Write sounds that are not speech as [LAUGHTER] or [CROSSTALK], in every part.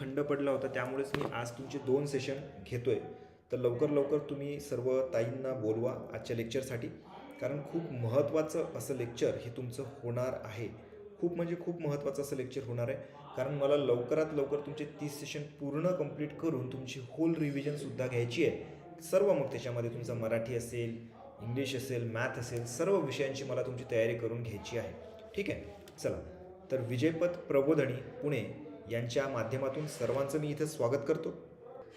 खंड पडला होता त्यामुळेच मी आज तुमचे दोन सेशन घेतोय. तर लवकर लवकर तुम्ही सर्व ताईंना बोलवा आजच्या लेक्चरसाठी कारण खूप महत्त्वाचं असं लेक्चर हे तुमचं होणार आहे. खूप म्हणजे खूप महत्त्वाचं असं लेक्चर होणार आहे. कारण मला लवकरात लवकर तुमचे तीस सेशन पूर्ण कंप्लीट करून तुमची होल रिव्हिजनसुद्धा घ्यायची आहे. सर्व मग त्याच्यामध्ये तुमचं मराठी असेल इंग्लिश असेल मॅथ असेल सर्व विषयांची मला तुमची तयारी करून घ्यायची आहे. ठीक आहे? चला. तर विजयपथ प्रबोधनी पुणे. यांच्या माध्यमातून सर्वांचं मी इथं स्वागत करतो.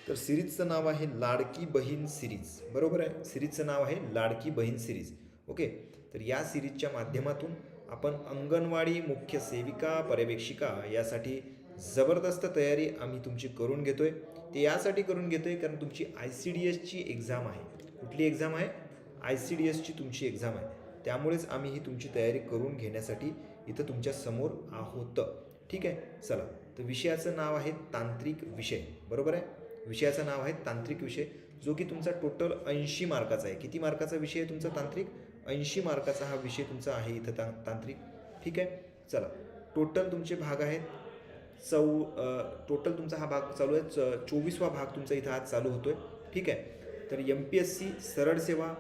तर सिरीजचं नाव आहे लाडकी बहीण सिरीज. बरोबर आहे? सिरीजचं नाव आहे लाडकी बहीण सिरीज. ओके? तर या सिरीजच्या माध्यमातून आपण अंगणवाडी मुख्य सेविका पर्यवेक्षिका यासाठी जबरदस्त तयारी आम्ही तुमची करून घेतोय. ते यासाठी करून घेतो आहे कारण तुमची आय सी डी एसची एक्झाम आहे. कुठली एक्झाम आहे? आय सी डी एसची तुमची एक्झाम आहे. त्यामुळेच आम्ही ही तुमची तयारी करून घेण्यासाठी इथं तुमच्यासमोर आहोत. ठीक आहे? चला. तर विषयाचं नाव आहे तांत्रिक विषय. बरोबर आहे? विषयाचं नाव आहे तांत्रिक विषय जो की तुमचा टोटल ऐंशी मार्काचा आहे. किती मार्काचा विषय आहे तुमचा तांत्रिक? ऐंशी मार्काचा हा विषय तुमचा आहे इथं ता तांत्रिक. ठीक आहे? चला. टोटल तुमचे भाग आहेत चौ टोटल तुमचा हा भाग चालू आहे. च चोवीसवा भाग तुमचा इथं आज चालू होतो आहे ठीक आहे? तर एम पी एस सी सरळ सेवा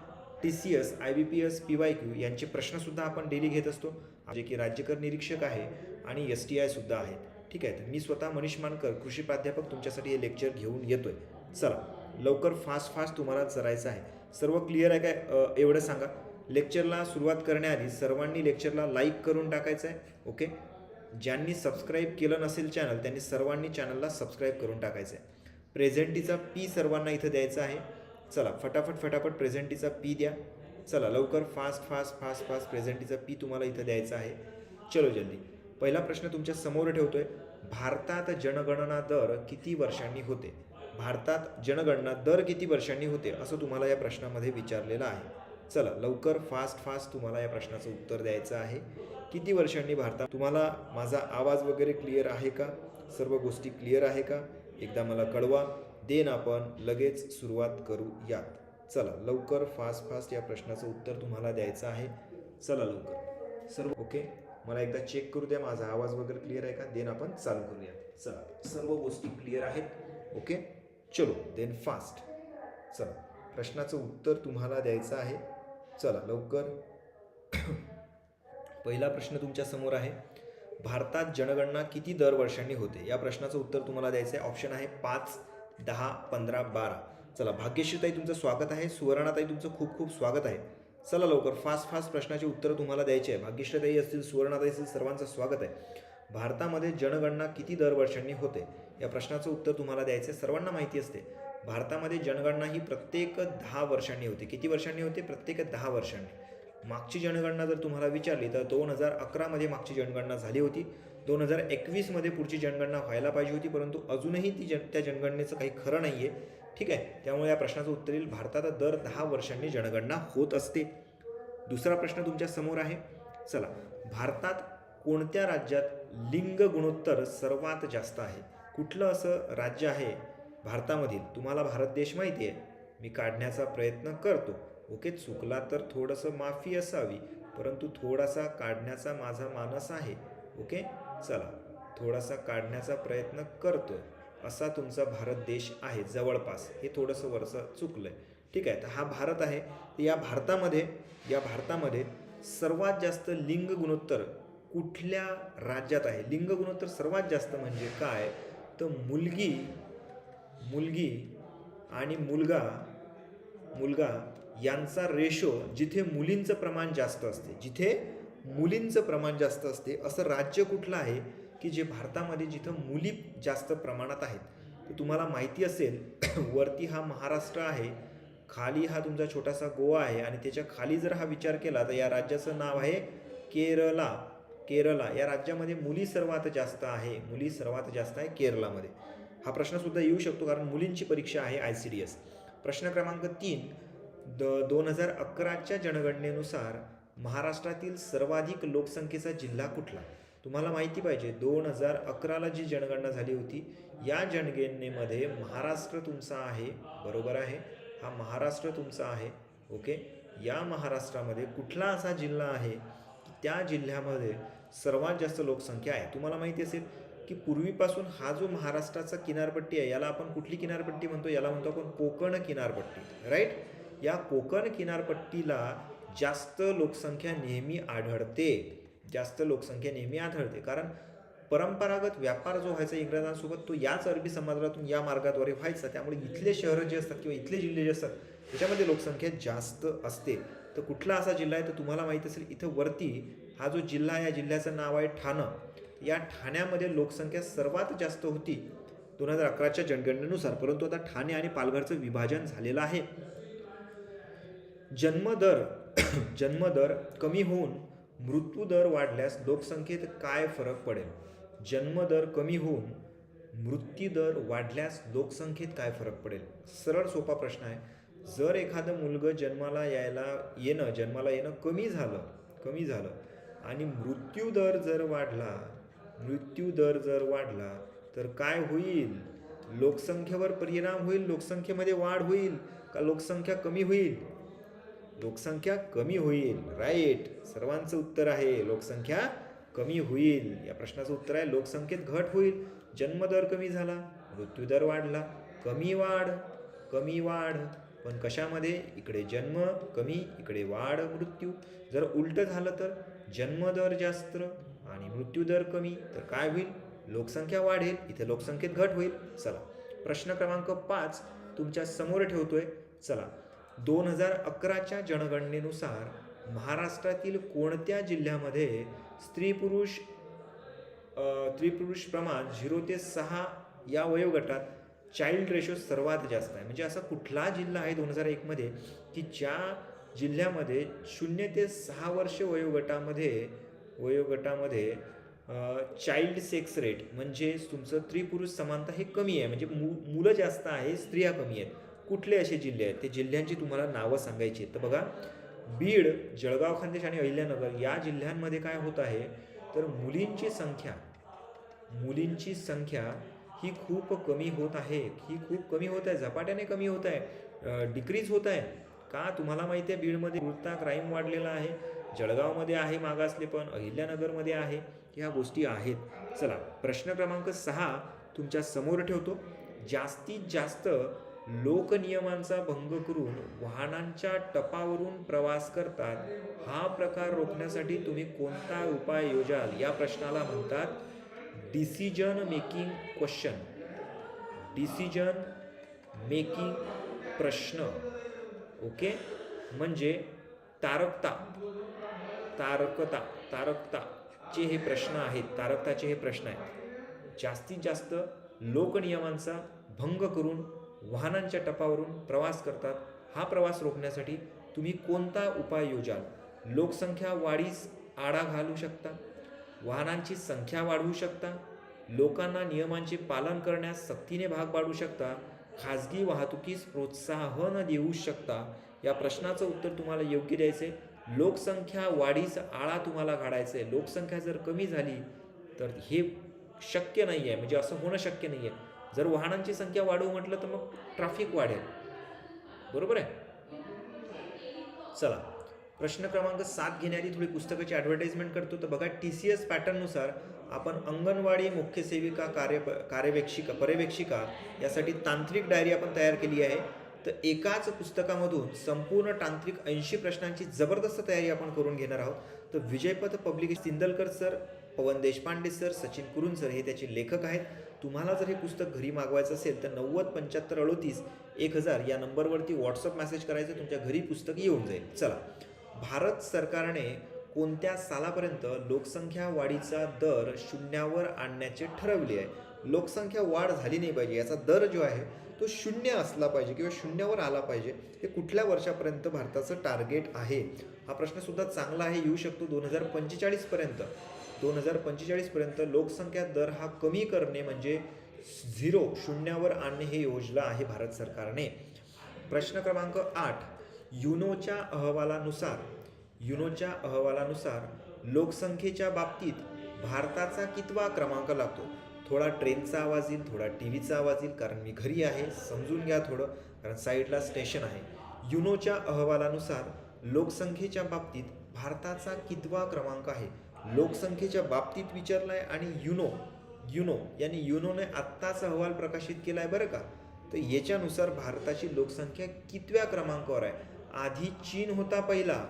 T C S I B P S P Y Q यांचे प्रश्नसुद्धा आपण डेली घेत असतो. जे की राज्यकर निरीक्षक आहे आणि एस टी आयसुद्धा आहेत. ठीक आहे तर मी स्वतः मनीष मानकर कृषी प्राध्यापक तुमच्यासाठी हे लेक्चर घेऊन येतो आहे चला लवकर फास्ट फास्ट तुम्हाला चरायचं आहे. सर्व क्लिअर आहे काय? एवढं सांगा. लेक्चरला सुरुवात करण्याआधी सर्वांनी लेक्चरला लाईक करून टाकायचं आहे ओके ज्यांनी सबस्क्राईब केलं नसेल चॅनल त्यांनी सर्वांनी चॅनलला सबस्क्राईब करून टाकायचं आहे. प्रेझेंटीचा पी सर्वांना इथं द्यायचा आहे. चला फटाफट फटाफट प्रेझेंटीचा पी द्या. चला लवकर फास्ट फास्ट फास्ट फास्ट प्रेझेंटीचा पी तुम्हाला इथं द्यायचा आहे. चलो जल्दी. पहिला प्रश्न तुमच्यासमोर ठेवतो आहे भारतात जनगणना दर किती वर्षांनी होते? भारतात जनगणना दर किती वर्षांनी होते? असं तुम्हाला या प्रश्नामध्ये विचारलेलं आहे. चला लवकर फास्ट फास्ट तुम्हाला या प्रश्नाचं उत्तर द्यायचं आहे. किती वर्षांनी भारतात तुम्हाला माझा आवाज वगैरे क्लिअर आहे का? सर्व गोष्टी क्लिअर आहे का? एकदा मला कळवा. देन आपण लगेच सुरुवात करू यात चला लवकर फास्ट फास्ट या प्रश्नाचं उत्तर तुम्हाला द्यायचं आहे. चला लवकर. सर्व ओके? मला एकदा चेक करू द्या माझा आवाज वगैरे क्लिअर आहे का? देन आपण चालू करूया. चला सर्व गोष्टी क्लिअर आहेत. ओके चलो देन फास्ट चला प्रश्नाचं उत्तर तुम्हाला द्यायचं आहे. चला लवकर. [COUGHS] पहिला प्रश्न तुमच्यासमोर आहे. भारतात जनगणना किती दर वर्षांनी होते? या प्रश्नाचं उत्तर तुम्हाला द्यायचं आहे. ऑप्शन आहे पाच दहा पंधरा बारा. चला भाग्यश्रीताई तुमचं स्वागत आहे. सुवर्णाताई तुमचं खूप खूप स्वागत आहे. चला लवकर. फास्ट फास्ट प्रश्नाची उत्तरं तुम्हाला द्यायची आहे. भाग्यश्रताई असतील सुवर्णाताई असतील सर्वांचं स्वागत आहे. भारतामध्ये जनगणना किती दर वर्षांनी होते? या प्रश्नाचं उत्तर तुम्हाला द्यायचं आहे. सर्वांना माहिती असते. भारतामध्ये जनगणना ही प्रत्येक दहा वर्षांनी होते. किती वर्षांनी होते? प्रत्येक दहा वर्षांनी. मागची जनगणना जर तुम्हाला विचारली तर दोन हजार अकरामध्ये मागची जनगणना झाली होती. दोन हजार एकवीसमध्ये पुढची जनगणना व्हायला पाहिजे होती परंतु अजूनही ती जन त्या जनगणनेचं काही खरं नाही आहे ठीक आहे? त्यामुळे या प्रश्नाचं उत्तर येईल. भारतात दर दहा वर्षांनी जनगणना होत असते. दुसरा प्रश्न तुमच्यासमोर आहे. चला. भारतात कोणत्या राज्यात लिंग गुणोत्तर सर्वात जास्त आहे? कुठलं असं राज्य आहे भारतामधील? तुम्हाला भारत देश माहिती आहे. मी काढण्याचा प्रयत्न करतो. ओके? चुकला तर थोडंसं माफी असावी परंतु थोडासा काढण्याचा माझा मानस आहे. ओके? चला. थोडासा काढण्याचा प्रयत्न करतो असा तुमचा भारत देश आहे जवळपास. हे थोडंसं वरचं चुकलं आहे ठीक आहे तर हा भारत आहे. या भारतामध्ये या भारतामध्ये सर्वात जास्त लिंग गुणोत्तर कुठल्या राज्यात आहे? लिंग गुणोत्तर सर्वात जास्त म्हणजे काय? तर मुलगी मुलगी आणि मुलगा मुलगा यांचा रेशो जिथे मुलींचं प्रमाण जास्त असते जिथे मुलींचं प्रमाण जास्त असते असं राज्य कुठलं आहे? की जे भारतामध्ये जिथं मुली जास्त प्रमाणात आहेत तर तुम्हाला माहिती असेल [COUGHS] वरती हा महाराष्ट्र आहे खाली हा तुमचा छोटासा गोवा आहे आणि त्याच्याखाली जर हा विचार केला तर या राज्याचं नाव आहे केरला. केरला या राज्यामध्ये मुली सर्वात जास्त आहे मुली सर्वात जास्त आहे केरळामध्ये हा प्रश्नसुद्धा येऊ शकतो कारण मुलींची परीक्षा आहे आय सी डी एस प्रश्न क्रमांक तीन द दोन हजार अकराच्या जनगणनेनुसार महाराष्ट्रातील सर्वाधिक लोकसंख्येचा जिल्हा कुठला? तुम्हाला माहिती पाहिजे दोन हजार अकराला जी जनगणना झाली होती या जनगणनेमध्ये महाराष्ट्र तुमचा आहे बरोबर आहे? हा महाराष्ट्र तुमचा आहे ओके? या महाराष्ट्रामध्ये कुठला असा जिल्हा आहे? की त्या जिल्ह्यामध्ये सर्वात जास्त लोकसंख्या आहे. तुम्हाला माहिती असेल की पूर्वीपासून हा जो महाराष्ट्राचा किनारपट्टी आहे याला आपण कुठली किनारपट्टी म्हणतो? याला म्हणतो आपण कोकण किनारपट्टी राईट या कोकण किनारपट्टीला जास्त लोकसंख्या नेहमी आढळते. जास्त लोकसंख्या नेहमी आढळते. कारण परंपरागत व्यापार जो व्हायचा इंग्रजांसोबत तो याच अरबी समाजातून या मार्गाद्वारे व्हायचा. त्यामुळे इथले शहरं जे असतात किंवा इथले जिल्हे जे असतात त्याच्यामध्ये लोकसंख्या जास्त असते. तर कुठला असा जिल्हा आहे तर तुम्हाला माहीत असेल इथं वरती हा जो जिल्हा या जिल्ह्याचं नाव आहे ठाणं. या ठाण्यामध्ये लोकसंख्या सर्वात जास्त होती दोन हजार अकराच्या जनगणनेनुसार. परंतु आता ठाणे आणि पालघरचं विभाजन झालेलं आहे. जन्मदर जन्मदर कमी होऊन मृत्यूदर वाढल्यास लोकसंख्येत काय फरक पडेल? जन्मदर कमी होऊन मृत्यूदर वाढल्यास लोकसंख्येत काय फरक पडेल? सरळ सोपा प्रश्न आहे. जर एखादं मुलगं जन्माला यायला येणं जन्माला येणं कमी झालं कमी झालं आणि मृत्यूदर जर वाढला मृत्यूदर जर वाढला तर काय होईल? लोकसंख्येवर परिणाम होईल? लोकसंख्येमध्ये वाढ होईल? का लोकसंख्या कमी होईल? लोकसंख्या कमी होईल. राईट सर्वांचं उत्तर आहे लोकसंख्या कमी होईल. या प्रश्नाचं उत्तर आहे लोकसंख्येत घट होईल. जन्मदर कमी झाला मृत्यूदर वाढला. कमी वाढ कमी वाढ. पण कशामध्ये? इकडे जन्म कमी इकडे वाढ मृत्यू. जर उलटं झालं तर? जन्मदर जास्त आणि मृत्यूदर कमी. तर काय होईल? लोकसंख्या वाढेल. इथे लोकसंख्येत घट होईल. चला. प्रश्न क्रमांक पाच तुमच्यासमोर ठेवतोय. चला. दोन हजार अकराच्या जनगणनेनुसार महाराष्ट्रातील कोणत्या जिल्ह्यामध्ये स्त्री पुरुष स्त्री पुरुष प्रमाण झिरो ते सहा या वयोगटात चाइल्ड रेशो सर्वात जास्त आहे? म्हणजे असा कुठला जिल्हा आहे दोन हजार एकमध्ये की ज्या जिल्ह्यामध्ये शून्य ते सहा वर्ष वयोगटामध्ये वयोगटामध्ये चाइल्ड सेक्स रेट म्हणजे तुमचं स्त्री पुरुष समानता हे कमी आहे. म्हणजे मु मुलं जास्त आहे स्त्रिया कमी आहेत. कुठले असे जिल्हे आहेत? ते जिल्ह्यांची तुम्हाला नावं सांगायची आहेत. तर बघा बीड जळगाव खानदेश आणि अहिल्यानगर या जिल्ह्यांमध्ये काय होत आहे? तर मुलींची संख्या मुलींची संख्या ही खूप कमी होत आहे. ही खूप कमी होत आहे. झपाट्याने कमी होत आहे. डिक्रीज होत आहे. का तुम्हाला माहिती आहे? बीडमध्ये वृत्ता क्राईम वाढलेला आहे. जळगावमध्ये आहे मागासले पण. अहिल्यानगरमध्ये आहे. ह्या गोष्टी आहेत. चला प्रश्न क्रमांक सहा तुमच्यासमोर ठेवतो. जास्तीत जास्त लोकनियमांचा भंग करून वाहनांच्या टपावरून प्रवास करतात हा प्रकार रोखण्यासाठी तुम्ही कोणता उपाय योजाल? या प्रश्नाला म्हणतात decision making question decision making प्रश्न. ओके? म्हणजे तारकता. तारकता. तारकताचे हे प्रश्न आहेत. तारकताचे हे प्रश्न आहेत. जास्तीत जास्त लोकनियमांचा भंग करून वाहनांच्या टपावरून प्रवास करतात. हा प्रवास रोखण्यासाठी तुम्ही कोणता उपाय योजाल? लोकसंख्या वाढीस आळा घालू शकता. वाहनांची संख्या वाढवू शकता. लोकांना नियमांचे पालन करण्यास सक्तीने भाग पाडू शकता. खाजगी वाहतुकीस प्रोत्साहन देऊ शकता. या प्रश्नाचं उत्तर तुम्हाला योग्य द्यायचं आहे लोकसंख्या वाढीस आळा तुम्हाला घालायचं आहे लोकसंख्या जर कमी झाली तर हे शक्य नाही आहे म्हणजे असं होणं शक्य नाही आहे जर वाहनांची संख्या वाढवू म्हटलं तर मग ट्रॅफिक वाढेल. बरोबर आहे? चला. प्रश्न क्रमांक सात घेण्याआधी थोडी पुस्तकाची ॲडव्हर्टाइजमेंट करतो. तर बघा टी सी एस पॅटर्ननुसार आपण अंगणवाडी मुख्य सेविका कार्य कार्यवेक्षिका पर्यवेक्षिका यासाठी तांत्रिक डायरी आपण तयार केली आहे. तर एकाच पुस्तकामधून संपूर्ण तांत्रिक ऐंशी प्रश्नांची जबरदस्त तयारी आपण करून घेणार आहोत. तर Vijaypath public Sindalkar sir Pawan Deshpande sir Sachin Kurun sir हे त्याचे लेखक आहेत. तुम्हाला जर हे पुस्तक घरी मागवायचं असेल तर नव्वद पंच्याहत्तर अडोतीस एक हजार या नंबरवरती व्हॉट्सअप मेसेज करायचं तुमच्या घरी पुस्तक येऊन जाईल. चला. भारत सरकारने कोणत्या सालापर्यंत लोकसंख्या वाढीचा दर शून्यावर आणण्याचे ठरवले आहे? लोकसंख्या वाढ झाली नाही पाहिजे याचा दर जो आहे तो शून्य असला पाहिजे किंवा शून्यावर आला पाहिजे हे कुठल्या वर्षापर्यंत भारताचं टार्गेट आहे? हा प्रश्नसुद्धा चांगला आहे. येऊ शकतो दोन हजार पंचेचाळीसपर्यंत दोन हजार पंचेचाळीसपर्यंत लोकसंख्या दर हा कमी करणे म्हणजे झिरो शून्यावर आणणे हे योजना आहे भारत सरकारने. प्रश्न क्रमांक आठ युनोच्या अहवालानुसार युनोच्या अहवालानुसार लोकसंख्येच्या बाबतीत भारताचा कितवा क्रमांक लागतो? थोडा ट्रेनचा आवाज येईल थोडा टी व्हीचा आवाज येईल कारण मी घरी आहे समजून घ्या थोडं कारण साईडला स्टेशन आहे. युनोच्या अहवालानुसार लोकसंख्येच्या बाबतीत भारताचा कितवा क्रमांक आहे? लोकसंख्येच्या बाबतीत विचारलाय आणि युनो युनो यांनी युनोने आत्ताच अहवाल प्रकाशित केला आहे बरं का? तर याच्यानुसार भारताची लोकसंख्या कितव्या क्रमांकावर आहे? आधी चीन होता पहिला.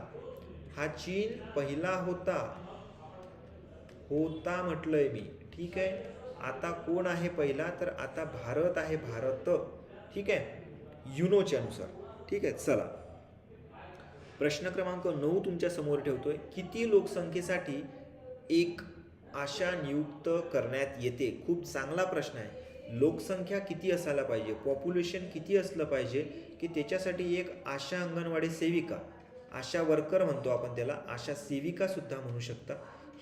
हा चीन पहिला होता. होता म्हटलंय मी. ठीक आहे? आता कोण आहे पहिला? तर आता भारत आहे भारत. ठीक आहे? युनोच्या नुसार. ठीक आहे? चला. प्रश्न क्रमांक नऊ तुमच्यासमोर ठेवतोय. किती लोकसंख्येसाठी एक आशा नियुक्त करण्यात येते. खूप चांगला प्रश्न आहे. लोकसंख्या किती असायला पाहिजे? पॉप्युलेशन किती असलं पाहिजे? की त्याच्यासाठी एक आशा अंगणवाडी सेविका आशा वर्कर म्हणतो आपण त्याला आशा सेविकासुद्धा म्हणू शकता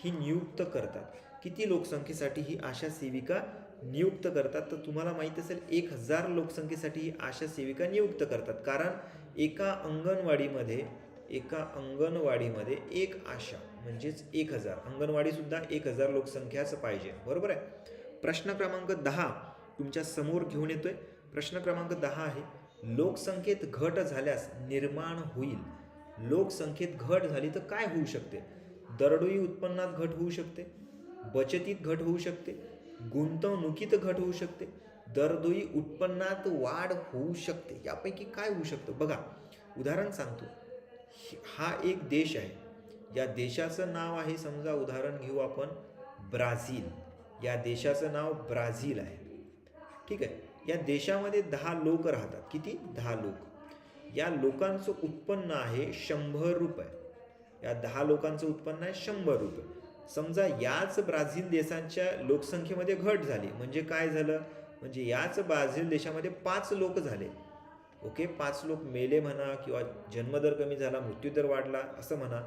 ही नियुक्त करतात. किती लोकसंख्येसाठी ही आशा सेविका नियुक्त करतात? तर तुम्हाला माहीत असेल एक हजार लोकसंख्येसाठी ही आशा सेविका नियुक्त करतात. कारण एका अंगणवाडीमध्ये एका अंगणवाडीमध्ये एक आशा म्हणजेच एक हजार. अंगणवाडीसुद्धा एक हजार लोकसंख्याच पाहिजे. बरोबर आहे? प्रश्न क्रमांक दहा तुमच्यासमोर घेऊन येतोय. प्रश्न क्रमांक दहा आहे लोकसंख्येत घट झाल्यास निर्माण होईल. लोकसंख्येत घट झाली तर काय होऊ शकते? दरडोई उत्पन्नात घट होऊ शकते बचतीत घट होऊ शकते गुंतवणुकीत घट होऊ शकते दरडोई उत्पन्नात वाढ होऊ शकते. यापैकी काय होऊ शकतं? बघा उदाहरण सांगतो. हा एक देश आहे. या देशाचं नाव आहे समजा उदाहरण घेऊ आपण ब्राझील. या देशाचं नाव ब्राझील आहे. ठीक आहे? या देशामध्ये दहा लोक राहतात. किती? दहा लोक. या लोकांचं उत्पन्न आहे शंभर रुपये. या दहा लोकांचं उत्पन्न आहे शंभर रुपये. समजा याच ब्राझील देशांच्या लोकसंख्येमध्ये घट झाली. म्हणजे काय झालं? म्हणजे याच ब्राझील देशामध्ये पाच लोक झाले. ओके पाच लोक मेले म्हणा किंवा जन्मदर कमी झाला मृत्यूदर वाढला असं म्हणा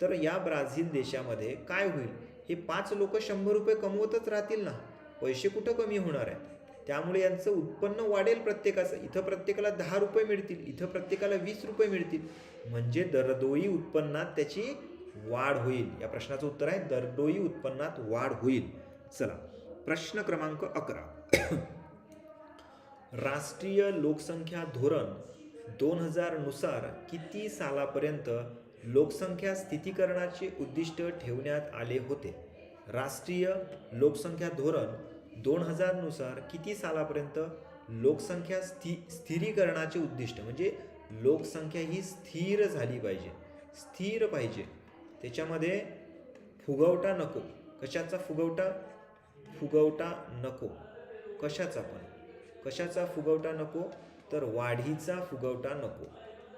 तर या ब्राझील देशामध्ये काय होईल? हे पाच लोक शंभर रुपये कमवतच राहतील ना? पैसे कुठं कमी होणार आहेत? त्यामुळे यांचं उत्पन्न वाढेल प्रत्येकाचं. इथं प्रत्येकाला दहा रुपये मिळतील इथं प्रत्येकाला वीस रुपये मिळतील. म्हणजे दरडोई उत्पन्नात त्याची वाढ होईल. या प्रश्नाचं उत्तर आहे दरडोई उत्पन्नात वाढ होईल. चला प्रश्न क्रमांक अकरा. राष्ट्रीय लोकसंख्या धोरण दोन हजारनुसार किती सालापर्यंत लोकसंख्या स्थितीकरणाचे उद्दिष्ट ठेवण्यात आले होते? राष्ट्रीय लोकसंख्या धोरण दोन हजारनुसार किती सालापर्यंत लोकसंख्या स्थि स्थिरीकरणाचे उद्दिष्ट म्हणजे लोकसंख्या ही स्थिर झाली पाहिजे स्थिर पाहिजे त्याच्यामध्ये फुगवटा नको. कशाचा फुगवटा? फुगवटा नको. कशाचा पण. कशाचा फुगवटा नको तर वाढीचा फुगवटा नको.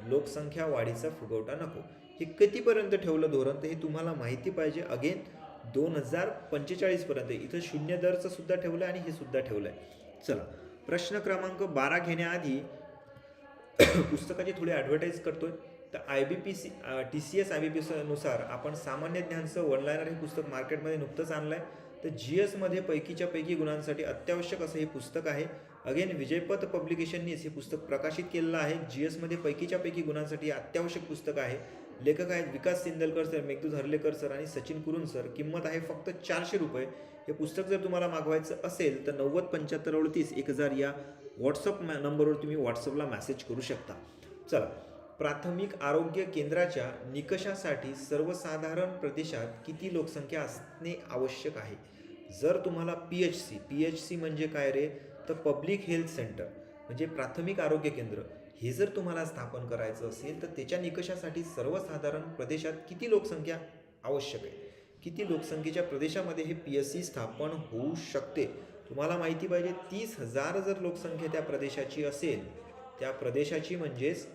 लोकसंख्या वाढीचा फुगवटा नको. हे कितीपर्यंत ठेवलं धोरण तर हे तुम्हाला माहिती पाहिजे. अगेन दोन हजार पंचेचाळीसपर्यंत इथं शून्य दरचं सुद्धा ठेवलं आणि हे सुद्धा ठेवलं आहे चला प्रश्न क्रमांक बारा घेण्याआधी पुस्तकाची थोडी ॲडव्हर्टाईज करतोय. तर I B P C T C S I B P नुसार आपण सामान्य ज्ञानचं वनलायनर हे पुस्तक मार्केटमध्ये नुकतंच आणलं आहे तर जी एसमध्ये पैकीच्या पैकी गुणांसाठी अत्यावश्यक असं हे पुस्तक आहे. अगेन विजयपथ पब्लिकेशननीच हे पुस्तक प्रकाशित केलेलं आहे. जी एसमध्ये पैकीच्या पैकी गुणांसाठी अत्यावश्यक पुस्तक आहे. लेखक आहेत विकास सिंदलकर सर मेघदूत हर्लेकर सर आणि सचिन कुरुन सर. किंमत आहे फक्त चारशे रुपये. हे पुस्तक जर तुम्हाला मागवायचं असेल तर नव्वद पंच्याहत्तर अडतीस एक हजार या व्हॉट्सअप मॅ नंबरवर तुम्ही व्हॉट्सअपला मॅसेज करू शकता. चला. प्राथमिक आरोग्य केंद्राच्या निकषासाठी सर्वसाधारण प्रदेशात किती लोकसंख्या असणे आवश्यक आहे? जर तुम्हाला P H C P H C म्हणजे काय रे? तर पब्लिक हेल्थ सेंटर म्हणजे प्राथमिक आरोग्य केंद्र हे जर तुम्हाला स्थापन करायचं असेल तर त्याच्या निकषासाठी सर्वसाधारण प्रदेशात किती लोकसंख्या आवश्यक आहे? किती लोकसंख्येच्या प्रदेशामध्ये हे पी एस सी स्थापन होऊ शकते? तुम्हाला माहिती पाहिजे तीस हजार जर लोकसंख्या त्या प्रदेशाची असेल त्या प्रदेशाची म्हणजेच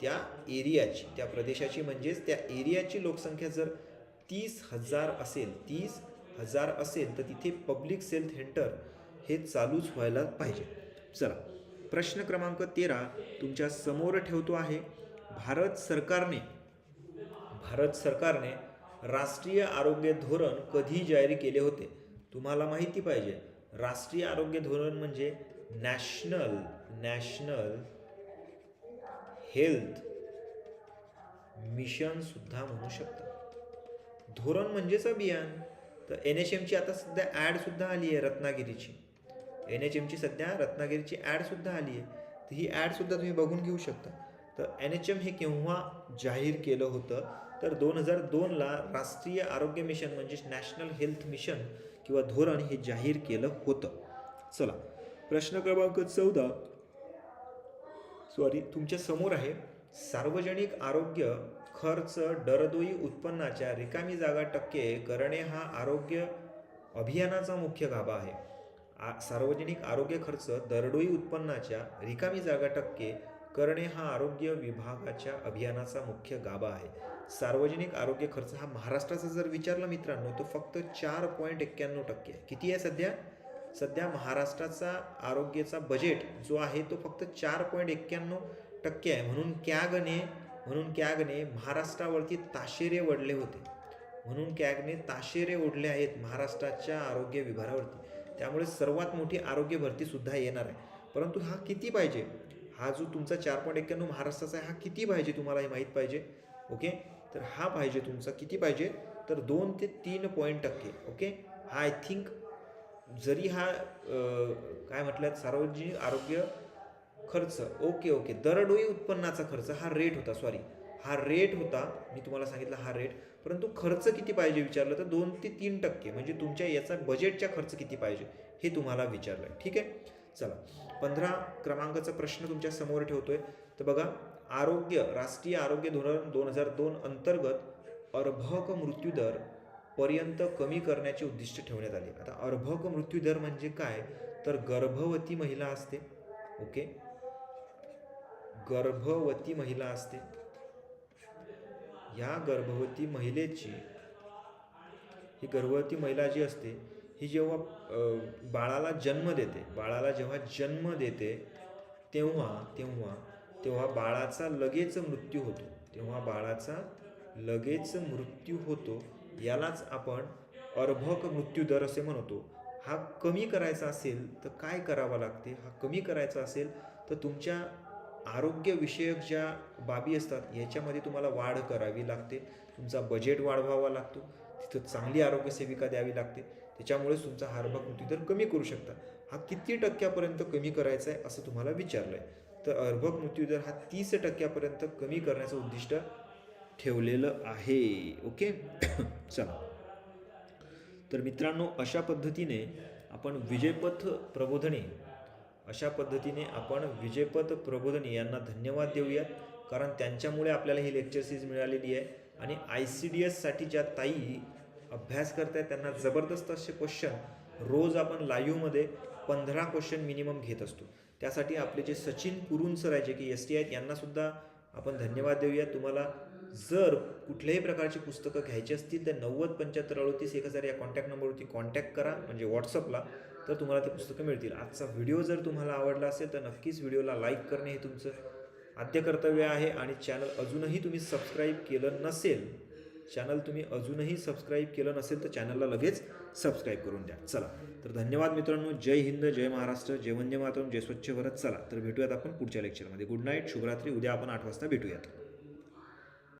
त्या एरियाची त्या प्रदेशाची म्हणजेच त्या एरियाची लोकसंख्या जर तीस हजार असेल तीस हजार असेल तर तिथे पब्लिक सेल्थ सेंटर हे चालूच व्हायला पाहिजे. चला प्रश्न क्रमांक तेरा तुमच्यासमोर ठेवतो आहे. भारत सरकारने भारत सरकारने राष्ट्रीय आरोग्य धोरण कधी जाहीर केले होते? तुम्हाला माहिती पाहिजे. राष्ट्रीय आरोग्य धोरण म्हणजे नॅशनल नॅशनल हेल्थ मिशन सुद्धा म्हणू शकता धोरण म्हणजेच अभियान. तर एन एच एमची आता सध्या ॲड सुद्धा आली आहे रत्नागिरीची. एन एच एमची सध्या रत्नागिरीची ॲड सुद्धा आली आहे. तर ही ॲड सुद्धा तुम्ही बघून घेऊ शकता. तर एन एच एम हे केव्हा जाहीर केलं होतं? तर दोन हजार दोनला राष्ट्रीय आरोग्य मिशन म्हणजेच नॅशनल हेल्थ मिशन किंवा धोरण हे जाहीर केलं होतं. चला प्रश्न क्रमांक चौदा. सॉरी तुमच्यासमोर आहे. सार्वजनिक आरोग्य खर्च दरडोई उत्पन्नाच्या रिकामी जागा टक्के करणे हा आरोग्य अभियानाचा मुख्य गाभा आहे. आ सार्वजनिक आरोग्य खर्च दरडोई उत्पन्नाच्या रिकामी जागा टक्के करणे हा आरोग्य विभागाच्या अभियानाचा मुख्य गाभा आहे. सार्वजनिक आरोग्य खर्च हा महाराष्ट्राचा जर विचारला मित्रांनो तो फक्त चार पॉईंट एक्क्याण्णव टक्के आहे. किती आहे सध्या? सध्या महाराष्ट्राचा आरोग्याचा बजेट जो आहे तो फक्त चार पॉईंट एक्क्याण्णव टक्के आहे. म्हणून कॅगने म्हणून कॅगने महाराष्ट्रावरती ताशेरे ओढले होते. म्हणून कॅगने ताशेरे ओढले आहेत महाराष्ट्राच्या आरोग्य विभागावरती. त्यामुळे सर्वात मोठी आरोग्य भरतीसुद्धा येणार आहे. परंतु हा किती पाहिजे? हा जो तुमचा चार पॉईंट एक्क्याण्णव महाराष्ट्राचा आहे हा किती पाहिजे तुम्हाला हे माहीत पाहिजे? ओके? तर हा पाहिजे तुमचा किती पाहिजे? तर दोन ते तीन पॉईंट टक्के. ओके? हा आय थिंक जरी हा काय म्हटलं सार्वजनिक आरोग्य खर्च ओके ओके दरडोई उत्पन्नाचा खर्च हा रेट होता सॉरी हा रेट होता मी तुम्हाला सांगितला हा रेट परंतु खर्च किती पाहिजे विचारलं तर दोन ते तीन टक्के म्हणजे तुमच्या याचा बजेटचा खर्च किती पाहिजे हे तुम्हाला विचारलं आहे ठीक आहे? चला पंधरा क्रमांकाचा प्रश्न तुमच्यासमोर आहे तर बघा आरोग्य राष्ट्रीय आरोग्य धोरण दोन हजार दोन अंतर्गत अर्भक मृत्यूदर पर्यंत कमी करण्याचे उद्दिष्ट ठेवण्यात आले. आता अर्भक मृत्यूदर म्हणजे काय? तर गर्भवती महिला असते. ओके? गर्भवती महिला असते. या गर्भवती महिलेची ही गर्भवती महिला जी असते ही जेव्हा बाळाला जन्म देते बाळाला जेव्हा जन्म देते तेव्हा तेव्हा तेव्हा बाळाचा लगेच मृत्यू होतो. तेव्हा बाळाचा लगेच मृत्यू होतो. यालाच आपण अर्भक मृत्यू दर असे म्हणतो. हा कमी करायचा असेल तर काय करावा लागते? हा कमी करायचा असेल तर तुमच्या आरोग्यविषयक ज्या बाबी असतात याच्यामध्ये तुम्हाला वाढ करावी लागते. तुमचा बजेट वाढवावा लागतो. तिथं चांगली आरोग्यसेविका द्यावी लागते. त्याच्यामुळेच तुमचा हार्बक मृत्यूदर कमी करू शकता. हा किती टक्क्यापर्यंत कमी करायचा आहे असं तुम्हाला विचारलं आहे तर अर्भक मृत्यूदर हा तीस टक्क्यापर्यंत कमी करण्याचं उद्दिष्ट ठेवलेलं आहे. ओके? [COUGHS] चला. तर मित्रांनो अशा पद्धतीने आपण विजयपथ प्रबोधने अशा पद्धतीने आपण विजयपथ प्रबोधने यांना धन्यवाद देऊयात. कारण त्यांच्यामुळे आपल्याला ही लेक्चर सीरीज मिळालेली आहे. आणि आय सी डी एससाठी ज्या ताई अभ्यास करत आहेत त्यांना जबरदस्त असे क्वेश्चन रोज आपण लाईव्हमध्ये पंधरा क्वेश्चन मिनिमम घेत असतो. त्यासाठी आपले जे सचिन कुरुन सर आहे जे की एस टी आहेत यांनासुद्धा आपण धन्यवाद देऊया. तुम्हाला जर कुठल्याही प्रकारची पुस्तकं घ्यायची असतील तर नव्वद पंच्याहत्तर अडतीस एक हजार या कॉन्टॅक्ट नंबरवरती कॉन्टॅक्ट करा म्हणजे व्हॉट्सअपला तर तुम्हाला ते पुस्तकं मिळतील. आजचा व्हिडिओ जर तुम्हाला आवडला असेल तर नक्कीच व्हिडिओला लाईक करणे हे तुमचं आद्य कर्तव्य आहे आणि चॅनल अजूनही तुम्ही सबस्क्राईब केलं नसेल चॅनल तुम्ही अजूनही सबस्क्राईब केलं नसेल तर चॅनलला लगेच सबस्क्राईब करून द्या. चला तर धन्यवाद मित्रांनो. जय हिंद जय महाराष्ट्र जय वंदे मातरम जय स्वच्छ भारत. चला तर भेटूयात आपण पुढच्या लेक्चरमध्ये गुड नाईट शुभरात्री. उद्या आपण आठ वाजता भेटूयात.